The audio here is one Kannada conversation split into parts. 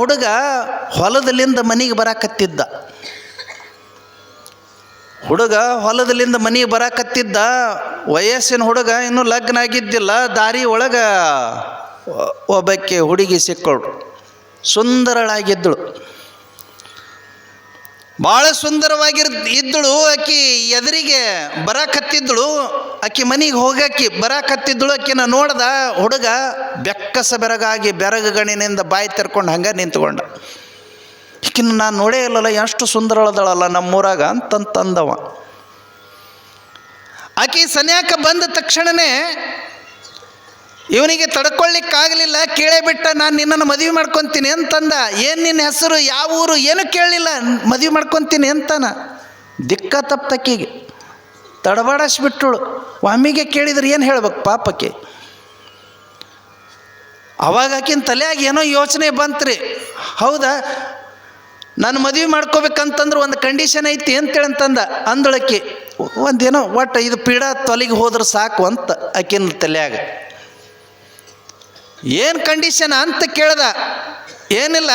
ಹುಡುಗ ಹೊಲದಲ್ಲಿಂದ ಮನೆಗೆ ಬರಾಕತ್ತಿದ್ದ. ಹುಡುಗ ಹೊಲದಲ್ಲಿಂದ ಮನೆಗೆ ಬರಾಕತ್ತಿದ್ದ. ವಯಸ್ಸಿನ ಹುಡುಗ ಇನ್ನೂ ಲಗ್ನ ಆಗಿದ್ದಿಲ್ಲ ದಾರಿ ಒಳಗೆ ಒಬ್ಬಕ್ಕೆ ಹುಡುಗಿ ಸಿಕ್ಕಳು. ಸುಂದರಳಾಗಿದ್ದಳು. ಭಾಳ ಸುಂದರವಾಗಿರ್, ಇದ್ದಳು ಆಕಿ ಎದುರಿಗೆ ಬರಾಕತ್ತಿದ್ದಳು, ಆಕಿ ಮನೆಗೆ ಹೋಗಾಕಿ ಬರಾಕತ್ತಿದ್ದಳು, ಆಕಿನ ನೋಡ್ದ ಹುಡುಗ ಬೆಕ್ಕಸ ಬೆರಗಾಗಿ ಬೆರಗಣಿನಿಂದ ಬಾಯಿ ತೆರ್ಕೊಂಡು ಹಂಗೆ ನಿಂತ್ಕೊಂಡ. ಈಕಿನ ನಾನು ನೋಡೇ ಇಲ್ಲಲ್ಲ, ಎಷ್ಟು ಸುಂದರಳದಳಲ್ಲ ನಮ್ಮೂರಾಗ ಅಂತಂತಂದವ. ಆಕಿ ಸನ್ಯಾಕ ಬಂದ ತಕ್ಷಣವೇ ಇವನಿಗೆ ತಡ್ಕೊಳ್ಳಿಕ್ಕಾಗಲಿಲ್ಲ, ಕೇಳೇ ಬಿಟ್ಟ ನಾನು ನಿನ್ನನ್ನು ಮದುವೆ ಮಾಡ್ಕೊತೀನಿ ಅಂತಂದ. ಏನು ನಿನ್ನ ಹೆಸರು, ಯಾವ ಊರು, ಏನು ಕೇಳಲಿಲ್ಲ, ಮದುವೆ ಮಾಡ್ಕೊತೀನಿ ಅಂತಾನ. ದಿಕ್ಕ ತಪ್ಪಕಿಗೆ ತಡಬಾಡಿಸ್ಬಿಟ್ಟಳು. ಒಮ್ಮಿಗೆ ಕೇಳಿದ್ರೆ ಏನು ಹೇಳ್ಬೇಕು ಪಾಪಕ್ಕೆ? ಅವಾಗ ಆಕಿನ ತಲೆಯಾಗಿ ಏನೋ ಯೋಚನೆ ಬಂತ್ರಿ. ಹೌದಾ? ನಾನು ಮದುವೆ ಮಾಡ್ಕೋಬೇಕಂತಂದ್ರೆ ಒಂದು ಕಂಡೀಷನ್ ಐತಿ ಅಂತೇಳಿ ಅಂತಂದ. ಅಂದಳಕ್ಕೆ, ಒಂದೇನೋ, ಒಟ್ಟು ಇದು ಪೀಡಾ ತೊಲಿಗೆ ಹೋದ್ರೆ ಸಾಕು ಅಂತ ಆಕಿನ ತಲೆಯಾಗ. ಏನು ಕಂಡೀಷನ್ ಅಂತ ಕೇಳ್ದ. ಏನಿಲ್ಲ,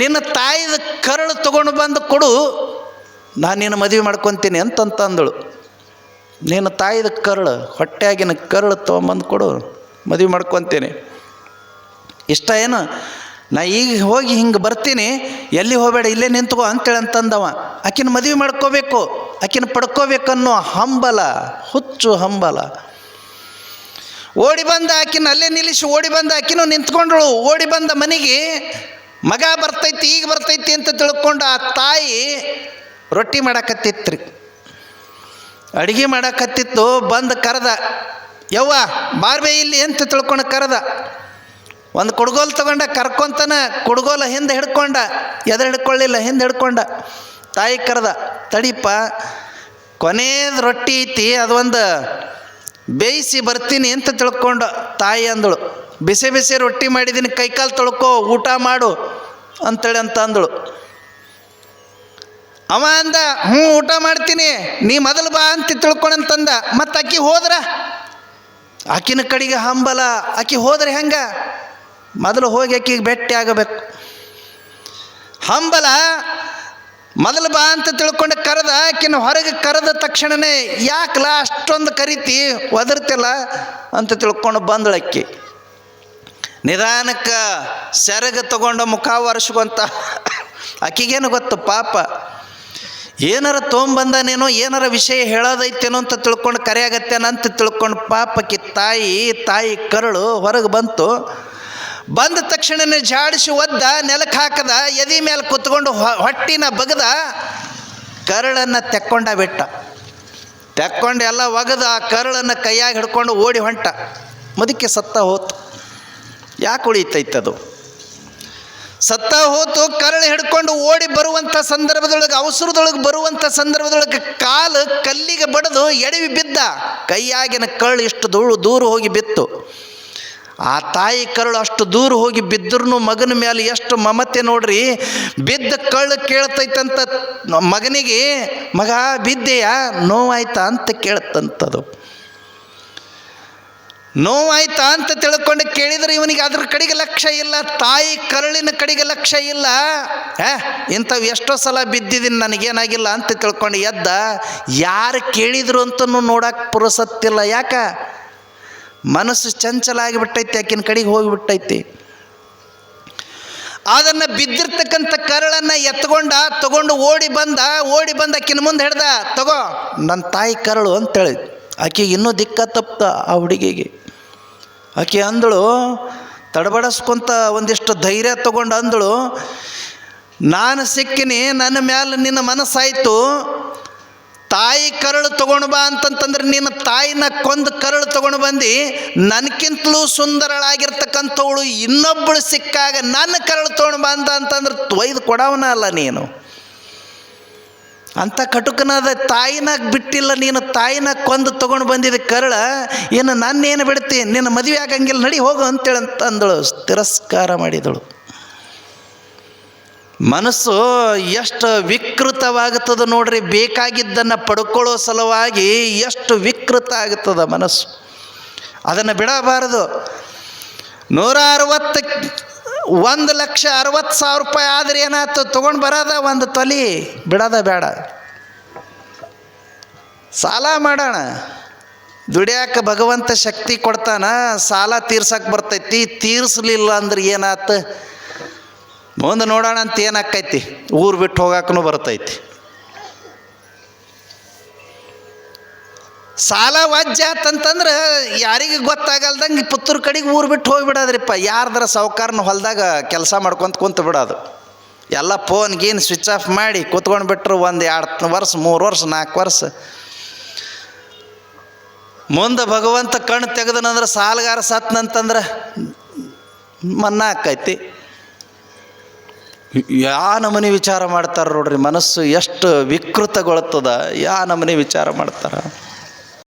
ನಿನ್ನ ತಾಯಿದ ಕರಳು ತಗೊಂಡು ಬಂದು ಕೊಡು, ನಾನು ನಿನ್ನ ಮದುವೆ ಮಾಡ್ಕೊತೀನಿ ಅಂತಂತಂದಳು. ನಿನ್ನ ತಾಯಿದ ಕರಳು, ಹೊಟ್ಟೆಯಾಗಿನ ಕರಳು ತೊಗೊಂಬಂದು ಕೊಡು, ಮದುವೆ ಮಾಡ್ಕೊತೀನಿ. ಇಷ್ಟ ಏನು? ನಾ ಈಗ ಹೋಗಿ ಹಿಂಗೆ ಬರ್ತೀನಿ, ಎಲ್ಲಿ ಹೋಗಬೇಡ, ಇಲ್ಲೇ ನಿಂತ್ಕೋ ಅಂತೇಳಿ ಅಂತಂದವ. ಆಕಿನ ಮದುವೆ ಮಾಡ್ಕೋಬೇಕು, ಆಕಿನ ಪಡ್ಕೋಬೇಕನ್ನೋ ಹಂಬಲ, ಹುಚ್ಚು ಹಂಬಲ. ಓಡಿ ಬಂದ ಆಕಿನ ಅಲ್ಲೇ ನಿಲ್ಲಿಸಿ ಓಡಿ ಬಂದ ಆಕಿನೂ ನಿಂತ್ಕೊಂಡಳು. ಓಡಿ ಬಂದ ಮನೆಗೆ ಮಗ ಬರ್ತೈತಿ, ಈಗ ಬರ್ತೈತಿ ಅಂತ ತಿಳ್ಕೊಂಡು ಆ ತಾಯಿ ರೊಟ್ಟಿ ಮಾಡಾಕತ್ತಿತ್ರಿ. ಅಡುಗೆ ಮಾಡಕತ್ತಿತ್ತು, ಬಂದು ಕರೆದ, ಯವ್ವ, ಬಾರ್ಬೆ ಇಲ್ಲಿ ಅಂತ ತಿಳ್ಕೊಂಡು ಕರೆದ. ಒಂದು ಕುಡ್ಗೋಲು ತಗೊಂಡ ಕರ್ಕೊಂತನ ಕುಡ್ಗೋಲ ಹಿಂದೆ ಹಿಡ್ಕೊಂಡ, ಎದ್ರ ಹಿಡ್ಕೊಳ್ಳಿಲ್ಲ, ಹಿಂದೆ ಹಿಡ್ಕೊಂಡ. ತಾಯಿ ಕರೆದ ತಡಿಪ ಕೊನೇದು ರೊಟ್ಟಿ ಐತಿ, ಅದೊಂದು ಬೇಯಿಸಿ ಬರ್ತೀನಿ ಅಂತ ತಿಳ್ಕೊಂಡು ತಾಯಿ ಅಂದಳು, ಬಿಸಿ ಬಿಸಿ ರೊಟ್ಟಿ ಮಾಡಿದ್ದೀನಿ ಕೈಕಾಲು ತೊಳ್ಕೊ, ಊಟ ಮಾಡು ಅಂತೇಳಿ ಅಂತ ಅಂದಳು. ಅವ ಅಂದ ಹ್ಞೂ ಊಟ ಮಾಡ್ತೀನಿ, ನೀ ಮೊದಲು ಬಾ ಅಂತ ತಿಳ್ಕೊಂಡಂತಂದ ಮತ್ತು ಅಕ್ಕಿ ಹೋದ್ರ? ಆಕಿನ ಕಡೆಗೆ ಹಂಬಲ, ಆಕಿ ಹೋದ್ರೆ ಹೆಂಗ? ಮೊದಲು ಹೋಗಿ ಆಕಿಗೆ ಭೇಟಿ ಆಗಬೇಕು. ಹಂಬಲ ಮೊದಲು ಬಾ ಅಂತ ತಿಳ್ಕೊಂಡು ಕರೆದ, ಆಕಿನ ಹೊರಗೆ ಕರೆದ ತಕ್ಷಣವೇ ಯಾಕಲ್ಲ ಅಷ್ಟೊಂದು ಕರಿತಿ ಒದರ್ತಿಲ್ಲ ಅಂತ ತಿಳ್ಕೊಂಡು ಬಂದಳಕ್ಕಿ ನಿಧಾನಕ್ಕೆ ಸೆರಗ ತಗೊಂಡು ಮುಖ ಒರೆಸ್ಕೊಂತ ಆಕಿಗೇನು ಗೊತ್ತು ಪಾಪ, ಏನಾರ ತೊಗೊಂಬಂದನೇನೋ ಏನಾರ ವಿಷಯ ಹೇಳೋದೈತೇನೋ ಅಂತ ತಿಳ್ಕೊಂಡು ಕರೆಯಾಗತ್ತೇನಂತ ತಿಳ್ಕೊಂಡು ಪಾಪಕ್ಕೆ ತಾಯಿ ತಾಯಿ ಕರಳು ಹೊರಗೆ ಬಂತು. ಬಂದ ತಕ್ಷಣನೇ ಜಾಡಿಸಿ ಒದ್ದ ನೆಲಕ್ಕೆ ಹಾಕದ, ಎದಿ ಮೇಲೆ ಕುತ್ಕೊಂಡು ಹೊಟ್ಟಿನ ಬಗದ, ಕರಳನ್ನು ತೆಕ್ಕೊಂಡ ಬಿಟ್ಟ. ತೆಕ್ಕೊಂಡು ಎಲ್ಲ ಒಗದ, ಆ ಕರಳನ್ನು ಕೈಯಾಗಿ ಹಿಡ್ಕೊಂಡು ಓಡಿ ಹೊಂಟ. ಮುದುಕಿ ಸತ್ತ ಹೋತು. ಯಾಕೆ ಉಳಿತೈತದು? ಸತ್ತ ಹೋತು, ಕರಳು ಹಿಡ್ಕೊಂಡು ಓಡಿ ಬರುವಂಥ ಸಂದರ್ಭದೊಳಗೆ, ಅವಸರದೊಳಗೆ ಬರುವಂಥ ಸಂದರ್ಭದೊಳಗೆ ಕಾಲು ಕಲ್ಲಿಗೆ ಬಡಿದು ಎಡವಿ ಬಿದ್ದ. ಕೈಯಾಗಿನ ಕರಳು ಇಷ್ಟು ಧೂಳು ದೂರ ಹೋಗಿ ಬಿತ್ತು. ಆ ತಾಯಿ ಕರಳು ಅಷ್ಟು ದೂರ ಹೋಗಿ ಬಿದ್ದರೂ ಮಗನ ಮೇಲೆ ಎಷ್ಟು ಮಮತೆ ನೋಡ್ರಿ. ಬಿದ್ದ ಕಳ್ಳು ಕೇಳ್ತೈತಂತ ಮಗನಿಗೆ, ಮಗ, ಬಿದ್ದೆಯಾ? ನೋವಾಯ್ತಾ? ಅಂತ ಕೇಳ್ತಂಥದ್ದು ನೋವಾಯ್ತಾ? ಅಂತ ತಿಳ್ಕೊಂಡು ಕೇಳಿದ್ರೆ ಇವನಿಗೆ ಅದ್ರ ಕಡೆಗೆ ಲಕ್ಷ್ಯ ಇಲ್ಲ, ತಾಯಿ ಕರಳಿನ ಕಡೆಗೆ ಲಕ್ಷ್ಯ ಇಲ್ಲ. ಏ, ಇಂಥವು ಎಷ್ಟೋ ಸಲ ಬಿದ್ದಿದ್ದೀನಿ, ನನಗೇನಾಗಿಲ್ಲ? ಅಂತ ತಿಳ್ಕೊಂಡು ಎದ್ದ. ಯಾರು ಕೇಳಿದ್ರು ಅಂತ ನೋಡಕ್ಕೆ ಪುರಸತ್ತಿಲ್ಲ. ಯಾಕ? ಮನಸ್ಸು ಚಂಚಲ ಆಗಿಬಿಟ್ಟೈತೆ ಆಕಿನ ಕಡೆಗೆ ಹೋಗಿಬಿಟ್ಟೈತಿ. ಅದನ್ನು ಬಿದ್ದಿರ್ತಕ್ಕಂಥ ಕರಳನ್ನು ಎತ್ಕೊಂಡ, ತಗೊಂಡು ಓಡಿ ಬಂದ ಓಡಿ ಬಂದ ಆಕಿನ ಮುಂದೆ ಹಿಡ್ದ, ತಗೋ ನನ್ನ ತಾಯಿ ಕರಳು ಅಂತೇಳಿ. ಆಕೆಗೆ ಇನ್ನೂ ದಿಕ್ಕ ತಪ್ಪ ಆ ಹುಡುಗಿಗೆ. ಆಕೆ ಅಂದಳು, ತಡಬಡಿಸ್ಕೊಂತ ಒಂದಿಷ್ಟು ಧೈರ್ಯ ತಗೊಂಡು ಅಂದಳು, ನಾನು ಸಿಕ್ಕಿನಿ, ನನ್ನ ಮ್ಯಾಲೆ ನಿನ್ನ ಮನಸ್ಸಾಯಿತು ತಾಯಿ ಕರಳು ತಗೊಂಡು ಬಾ ಅಂತಂತಂದ್ರೆ ನಿನ್ನ ತಾಯಿನ ಕೊಂದು ಕರಳು ತಗೊಂಡು ಬಂದು ನನಗಿಂತಲೂ ಸುಂದರಳಾಗಿರ್ತಕ್ಕಂಥವಳು ಇನ್ನೊಬ್ಬಳು ಸಿಕ್ಕಾಗ ನನ್ನ ಕರಳು ತೊಗೊಂಡು ಅಂತ ಅಂತಂದ್ರೆ ತೊಯ್ದು ಕೊಡವನ ಅಲ್ಲ ನೀನು. ಅಂಥ ಕಟುಕನಾದ ತಾಯಿನ ಬಿಟ್ಟಿಲ್ಲ ನೀನು, ತಾಯಿನ ಕೊಂದು ತೊಗೊಂಡು ಬಂದಿದ್ದ ಕರಳ ಏನು ನಾನೇನು ಬಿಡ್ತೀನಿ ನಿನ್ನ ಮದುವೆ ಆಗಂಗಿಲ್ಲ, ನಡಿ ಹೋಗು ಅಂತೇಳಿ ಅಂತ ಅಂದಳು ತಿರಸ್ಕಾರ ಮಾಡಿದಳು. ಮನಸ್ಸು ಎಷ್ಟು ವಿಕೃತವಾಗುತ್ತದೆ ನೋಡ್ರಿ, ಬೇಕಾಗಿದ್ದನ್ನು ಪಡ್ಕೊಳ್ಳೋ ಸಲುವಾಗಿ ಎಷ್ಟು ವಿಕೃತ ಆಗುತ್ತದೆ ಮನಸ್ಸು. ಅದನ್ನು ಬಿಡಬಾರದು. ನೂರ ಅರವತ್ತು ಒಂದು ಲಕ್ಷ ಅರವತ್ತು ಸಾವಿರ ರೂಪಾಯಿ ಆದ್ರೆ ಏನಾಯ್ತು? ತೊಗೊಂಡು ಬರೋದ ಒಂದು ತೊಲಿ, ಬಿಡೋದ ಬೇಡ. ಸಾಲ ಮಾಡೋಣ. ದುಡಿಯಾಕ ಭಗವಂತ ಶಕ್ತಿ ಕೊಡ್ತಾನ, ಸಾಲ ತೀರ್ಸಕ್ಕೆ ಬರ್ತೈತಿ, ತೀರಿಸ್ಲಿಲ್ಲ ಅಂದ್ರೆ ಏನಾತ ಮುಂದೆ ನೋಡೋಣ ಅಂತ ಏನಾಕೈತಿ ಊರು ಬಿಟ್ಟು ಹೋಗಾಕನು ಬರ್ತೈತಿ. ಸಾಲ ವಾಜ್ಯ ಆತಂತಂದ್ರೆ ಯಾರಿಗೆ ಗೊತ್ತಾಗಲ್ದಂಗೆ ಪುತ್ತೂರು ಕಡೆಗೆ ಊರು ಬಿಟ್ಟು ಹೋಗಿಬಿಡೋದ್ರಿಪ್ಪ. ಯಾರ್ದಾರ ಸಾವುಕಾರನ ಹೊಲದಾಗ ಕೆಲಸ ಮಾಡ್ಕೊಂತ ಕುಂತು ಬಿಡೋದು. ಎಲ್ಲ ಫೋನ್ ಗೀನ್ ಸ್ವಿಚ್ ಆಫ್ ಮಾಡಿ ಕೂತ್ಕೊಂಡು ಬಿಟ್ರು ಒಂದು ಎರಡು ವರ್ಷ, ಮೂರು ವರ್ಷ, ನಾಲ್ಕು ವರ್ಷ. ಮುಂದೆ ಭಗವಂತ ಕಣ್ಣು ತೆಗೆದನಂದ್ರೆ ಸಾಲಗಾರ ಸತ್ನಂತಂದ್ರೆ ಮನ್ನಾ ಆಕೈತಿ. ಯಾ ನಮನೆ ವಿಚಾರ ಮಾಡ್ತಾರೆ ನೋಡ್ರಿ ಮನಸ್ಸು ಎಷ್ಟು ವಿಕೃತಗೊಳ್ತದ ಯಾ ನಮನೆ ವಿಚಾರ ಮಾಡ್ತಾರೆ?